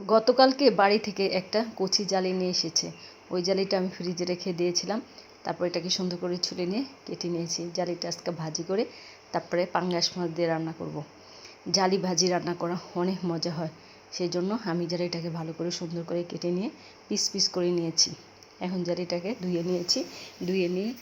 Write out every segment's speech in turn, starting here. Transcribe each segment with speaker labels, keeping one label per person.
Speaker 1: গতকালকে বাড়ি থেকে একটা কচি জালি নিয়ে এসেছে। ওই জালিটা আমি ফ্রিজে রেখে দিয়েছিলাম। তারপর এটাকে সুন্দর করে ছুলে নিয়ে কেটে নিয়েছি। জালিটা আজকে ভাজি করে তারপরে পাঙ্গাস মাছ দিয়ে রান্না করব। জালি ভাজি রান্না করা অনেক মজা হয়। সেই জন্য আমি জালিটাকে ভালো করে সুন্দর করে কেটে নিয়ে পিস পিস করে নিয়েছি। এখন জালিটাকে ধুয়ে নিয়েছি। ধুয়ে নিয়ে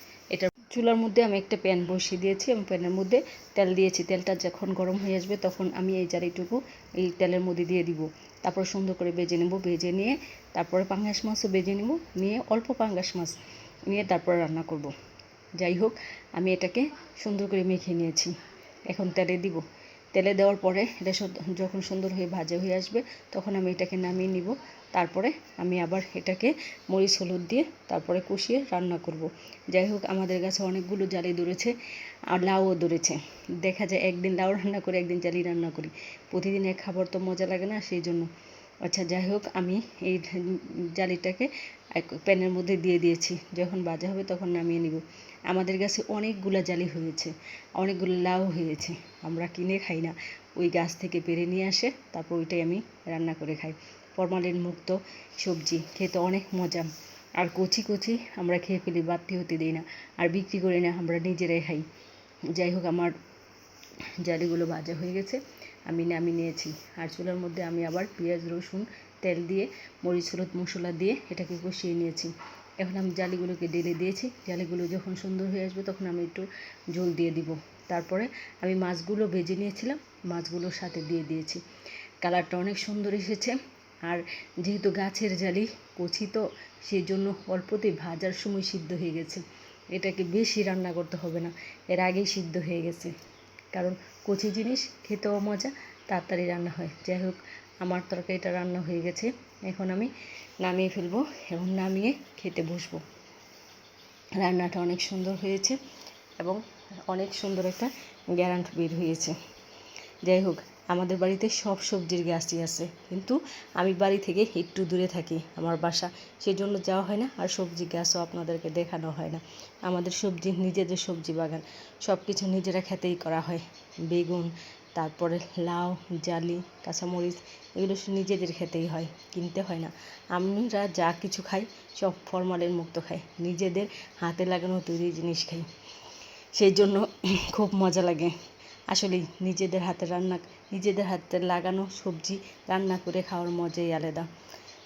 Speaker 1: চুলার মধ্যে আমি একটা প্যান বসিয়ে দিয়েছি এবং প্যানের মধ্যে তেল দিয়েছি। তেলটা যখন গরম হয়ে আসবে তখন আমি এই জারিটুকু এই তেলের মধ্যে দিয়ে দিব। তারপর সুন্দর করে বেজে নেব বেজে নিয়ে তারপরে পাঙ্গাস মাছও বেজে নেব, নিয়ে অল্প পাঙ্গাস মাছ নিয়ে তারপর রান্না করব। যাই হোক, আমি এটাকে সুন্দর করে মেখে নিয়েছি। এখন তেলে দিব। তেলে দেওয়ার পরে এটা যখন সুন্দর হয়ে ভাজা হয়ে আসবে, তখন আমি এটাকে নামিয়ে নিব। তারপরে আমি আবার এটাকে মরিচ, হলুদ দিয়ে তারপরে কষিয়ে রান্না করব। যাই হোক, আমাদের কাছে অনেকগুলো জালি ধরেছে আর লাউও ধরেছে। দেখা যায় একদিন লাউ রান্না করি, একদিন জালি রান্না করি। প্রতিদিন এক খাবার তো মজা লাগে না, সেই জন্য। আচ্ছা যাই হোক, আমি এই জালিটাকে প্যানের মধ্যে দিয়ে দিয়েছি। যখন ভাজা হবে তখন নামিয়ে নিব। আমাদের কাছে অনেকগুলো জালি হয়েছে, অনেকগুলো লাউ হয়েছে। আমরা কিনে খাই না। ওই গাছ থেকে পেরে নিয়ে আসে, তারপর ওইটাই আমি রান্না করে খাই। ফরমালিন মুক্ত সবজি, খেতে অনেক মজা। আর কচি কচি আমরা খেয়ে ফেলি, বাড়তি হতে দিই না। আর বিক্রি করি না, আমরা নিজেরাই খাই। যাই হোক, আমার জালিগুলো ভাজা হয়ে গেছে। আমি নামিয়ে নিয়েছি। আর চুলার মধ্যে আমি আবার পেঁয়াজ, রসুন তেল দিয়ে, মরিচ, হলুদ মশলা দিয়ে এটাকে কষিয়ে নিয়েছি। এখন আমি জালিগুলোকে ঢেলে দিয়েছি। জালিগুলো যখন সুন্দর হয়ে আসবে তখন আমি একটু জল দিয়ে দিব। তারপরে আমি মাছগুলো ভেজে নিয়েছিলাম, মাছগুলোর সাথে দিয়ে দিয়েছি। কালারটা অনেক সুন্দর এসেছে। আর যেহেতু গাছের জালি, কচি তো সেই জন্য অল্পতেই ভাজার সময় সিদ্ধ হয়ে গেছে। এটাকে বেশি রান্না করতে হবে না, এর আগেই সিদ্ধ হয়ে গেছে। কারণ কচি জিনিস খেতেও মজা, তাড়াতাড়ি রান্না হয়। যাই হোক আমার তরকারিটা রান্না হয়ে গেছে। এখন আমি নামিয়ে ফেলব এবং নামিয়ে খেতে বসবো। রান্নাটা অনেক সুন্দর হয়েছে এবং অনেক সুন্দর একটা গ্যারান্ট বের হয়েছে। যাই হোক, আমাদের বাড়িতে সব সবজির গাছই আছে। কিন্তু আমি বাড়ি থেকে একটু দূরে থাকি, আমার বাসা। সেই জন্য যাওয়া হয় না আর সবজি গাছও আপনাদেরকে দেখানো হয় না। আমাদের সবজি নিজেদের সবজি বাগান। সব কিছু নিজেরা খেতেই করা হয়। বেগুন তারপরে লাউ, জালি, কাঁচামরিচ এগুলো নিজেদের খেতেই হয়, কিনতে হয় না। আমরা যা কিছু খাই সব ফরমালিন মুক্ত খাই, নিজেদের হাতে লাগানো তৈরি জিনিস খাই। সেই জন্য খুব মজা লাগে। আসলেই নিজেদের হাতে রান্না, নিজেদের হাতে লাগানো সবজি রান্না করে খাওয়ার মজাই আলাদা।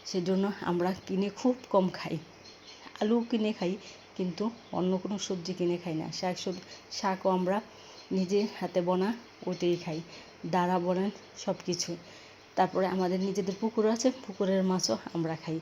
Speaker 1: সেজন্য আমরা কিনে খুব কম খাই। আলু কিনে খাই, কিন্তু অন্য কোনো সবজি কিনে খাই না। শাক সবজি, শাকও আমরা নিজের হাতে বোনা ওটাই খাই। দাঁড়া বলেন সব কিছু তারপরে আমাদের নিজেদের পুকুর আছে, পুকুরের মাছও আমরা খাই।